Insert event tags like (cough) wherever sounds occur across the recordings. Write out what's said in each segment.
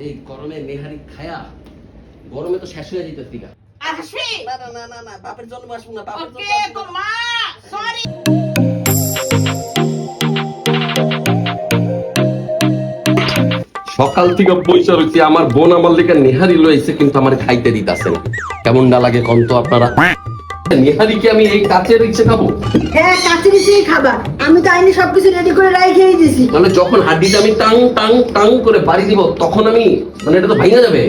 এই গরমে নেহারি খায়া গরমে তো শেষ হয়ে যেতে দিকা আসবি না না না না বাপের জন্ম আসব না বাপের ওকে তোর মা সরি সকাল থেকে পয়সা রয়েছে আমার বোন আমার লেগে নেহারি লইছে কিন্তু আমার খাইতে দিতাছে না। কেমন না লাগে কম তো আপনারা? আমি এই কাচের ইচ্ছে খাব? হ্যাঁ কাছে পিছিয়ে খাবা। আমি তো আইনি সবকিছু রেডি করে দিছি। মানে যখন হাড্ডিটা আমি টাং টাং টাং করে বাড়ি দিব তখন আমি মানে এটা তো ভাঙা যাবে।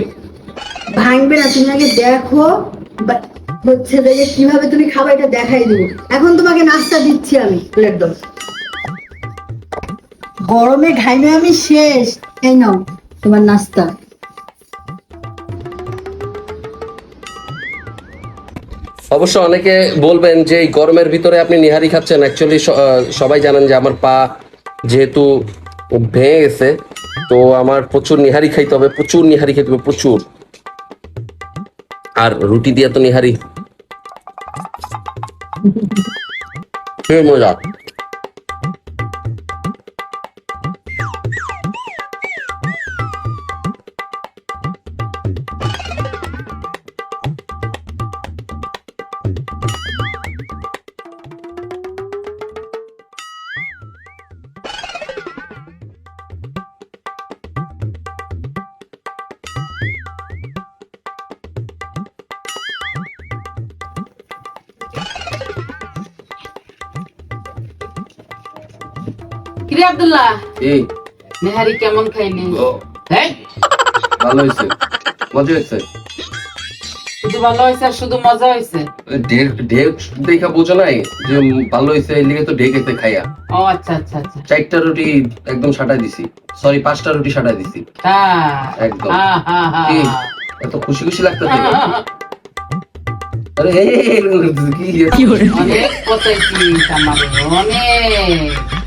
ভাঙবে না তুমি আগে দেখো হচ্ছে দেখে কীভাবে তুমি খাবা এটা দেখাই দেবো। এখন তোমাকে নাস্তা দিচ্ছি আমি প্লেট দাও গরমে ঘাইমে আমি শেষ। এই নাও তোমার নাস্তা। অবশ্য অনেকে বলবেন যে এই গরমের ভিতরে আপনি নিহারি খাচ্ছেন। অ্যাকচুয়ালি সবাই জানেন যে আমার পা যেহেতু ভেঙে গেছে, তো আমার প্রচুর নিহারি খাইতে হবে, প্রচুর নিহারি খেতে হবে, প্রচুর। আর রুটি দিয়ে তো নিহারি। মজা। কিরে আব্দুল্লাহ? এই নেহারি কেমন খাইলি? ভালো হয়েছে মজা হয়েছে শুধু ভালো হয়েছে আর শুধু মজা হয়েছে ঢেক দেখা বোঝো নাই যে ভালো হয়েছে এই লিগে তো ঢেক এসে খাইয়া। ও আচ্ছা আচ্ছা আচ্ছা। চারটা রুটি একদম সাটাই দিছি। সরি পাঁচটা রুটি সাটাই দিছি। হ্যাঁ একদম। কি। এত খুশি খুশি লাগতেছে আরে কি অনেক পচাইছিস আমাকে অনেক।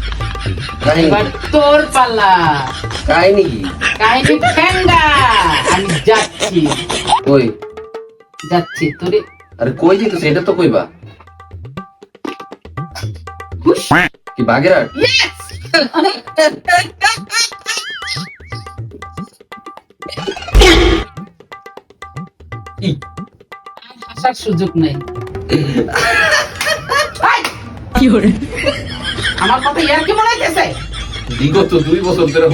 এবার তোর পাল্লা কাহিনী। কি কাহিনী ঠেঙ্গা আমি যাচ্ছি। কই? যাচ্ছি তোরে। আরে কই যেতেছে? এটা তো কইবা। কি! কি আর হাসার সুযোগ নেই। (laughs) আমার কথা ইয়ার কি মনে হইতেছে? বিগত দুই বছর ধরে।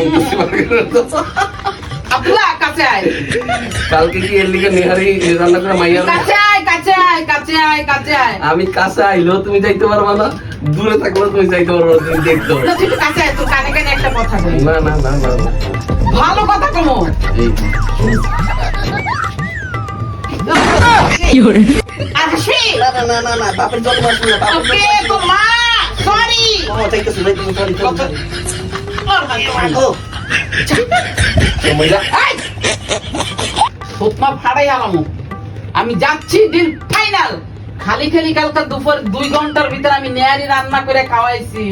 আব্দুল্লাহ কাছে আয়। কালকে কি এর লিগে নেহারি রান্না করে মাইয়া কাছে আয় কাছে আয় কাছে আয় কাছে আয়। আমি কাছে আইলেও তুমি যাইতে পারবা না দূরে থাকলেও তুমি যাইতে পারবা না, তুমি দেখতে কাছে আয় তোর কানে কানে একটা কথা বলি না না না না। ভালো কথা কমো। এই আসবি না না না না না বাপের জন্ম সরি জন্ম চাইতেছে যাইতেছে সরি আলামু। আমি যাচ্ছি দিন ফাইনাল। খালি খালি কালকা দুপুর দুই ঘণ্টার ভিতরে আমি নেয়ারি রান্না করে খাওয়াইছি।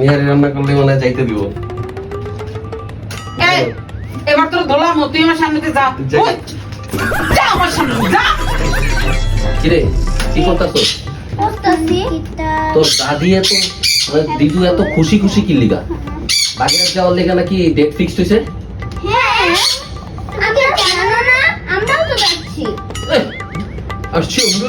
নিহারি রান্না করলে মনে হয় যাইতে দিব। এবার তোর ধরলাম তুই আমার সামনে যা। যা আমার সামনে যা। কিরে? কি করতাছ তোর? দাদি এত দিদু এত খুশি খুশি কি লিগা? বাগেরহাট যাওয়ার লেগা নাকি ডেট ফিক্সড হয়েছে? তো আসছি ওগুলো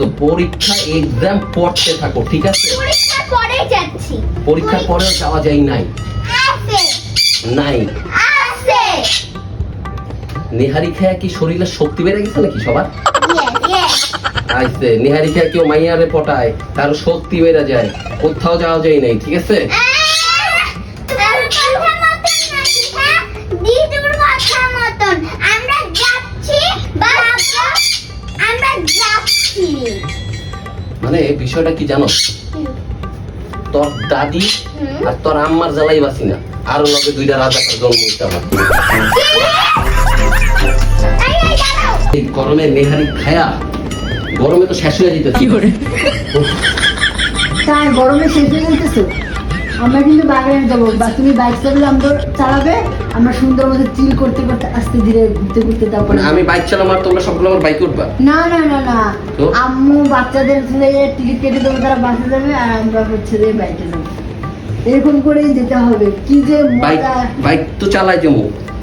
তো পরীক্ষা এক্সাম পড়তে থাকো ঠিক আছে? পরীক্ষার পরেও যাওয়া যায় নাই। নাই। আছে। নেহারি খায়া কি শরীরে শক্তি বেড়ে গেছে নাকি সবার? আইসে নেহারি খায়া কেউ মাইয়ারে পটায় তার শক্তি বেড়ে যায় কোথাও যাওয়া যায় নাই ঠিক আছে? যাচ্ছি মানে বিষয়টা কি জানো? তোর দাদি আর তোর আম্মার জ্বালাই বাসি না। আরও লগে দুইটা রাজাকার জন্ম হইতে আমার এই, গরমে নেহারি খায়া গরমে তো শেষ হয়ে যেতেছি। তাই গরমে শেষ হয়ে যেতেছো। আমরা কিন্তু বাগানে যাব। বা তুমি বাইক চালালে আমরা চালাবে। আমরা সুন্দর মতো চিল করতে করতে আস্তে ধীরে ঘুরতে ঘুরতে তারপরে মানে আমি বাইক চালাম আর তোমরা সবগুলো আমার বাইক উঠবা? না না না না। আম্মু বাচ্চাদের ছেলে টিকিট কেটে দেবো তারা বাসে যাবে আর আমরা হচ্ছে যে বাইকে যাব। এরকম করেই যেতে হবে। কি যে বাইক বাইক তো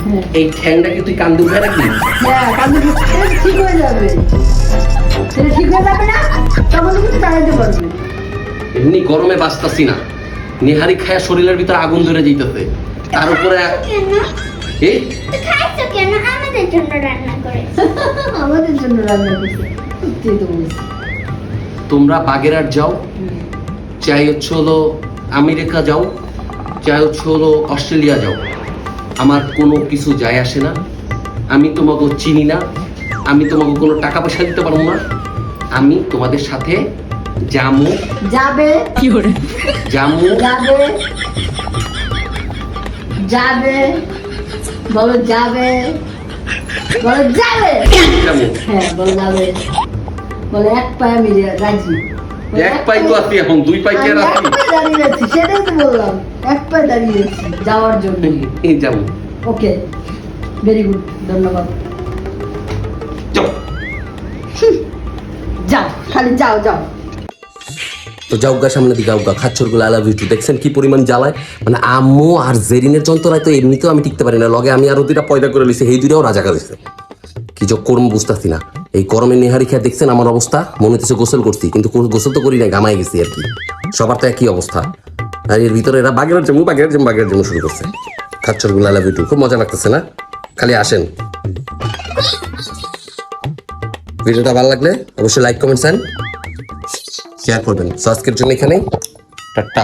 হ্যাঁ। এই ঠ্যাংটা কি তুই কান্দু রাখবি? হ্যাঁ ঠিক হয়ে যাবে। সেটা ঠিক হয়ে যাবে না? তখন তুমি চালাতে পারবে। এমনি গরমে বাঁচতাছি না। নিহারি খায়া শরীরের ভিতরে আগুন ধরে যেতেছে তার উপরে কেন? এই তো খাইছো কেন? আমাদের জন্য রান্না করে। (laughs) আমাদের জন্য রান্না করছে। সত্যি তো বলছি। তোমরা বাগেরহাট যাও। চাই হচ্ছে হলো আমেরিকা যাও চাই হচ্ছে হলো অস্ট্রেলিয়া যাও। আমার কোনো কিছু যায় আসে না। আমি তোমাকে চিনি না। আমি তোমাকে কোনো টাকা পয়সা দিতে পারব না। আমি তোমাদের সাথে জামু যাবে। কি করে জামু যাবে। যাবে। বলো যাবে। বলো যাবে। হ্যাঁ বলো যাবে। বলো এক পায়ে আমি রাজি। এক পাই তো আছি এখন দুই পাই কি আর আছি? এক পায়ে দাঁড়িয়ে আছি সেটাই তো বললাম। এক পায়ে দাঁড়িয়ে আছি যাওয়ার জন্য। এই জামু ওকে ভেরি গুড ধন্যবাদ। যাও। খালি যাও যাও। তো যাওগা সামনে দিকে খাচ্ছরগুলো আলাভ ইউটিউব দেখছেন কি পরিমাণ জ্বালায়? মানে আম্মু আর জেরিনের যন্ত্রণায় তো এমনিতেও আমি টিকতে পারি না। লগে আমি আরও দুইটা পয়দা করে লিছি এই দুইটাও রাজা কাছে কি যে করম বুঝতেছি না। এই গরমে নেহারি খেয়ে দেখছেন আমার অবস্থা? মনে হচ্ছে গোসল করছি কিন্তু কোনো গোসল তো করি না গামাই গেছি আর কি। সবার তো একই অবস্থা। আর এর ভিতরে এরা বাঘের জমু বাঘের জমু বাঘের জমু শুরু করছে। খাচ্ছরগুলা আলাভ খুব মজা লাগতেছে না? খালি আসেন। ভিডিওটা ভালো লাগলে অবশ্যই লাইক কমেন্ট শেয়ার করবেন। সো আজকের জন্য এখানেই। টাটা।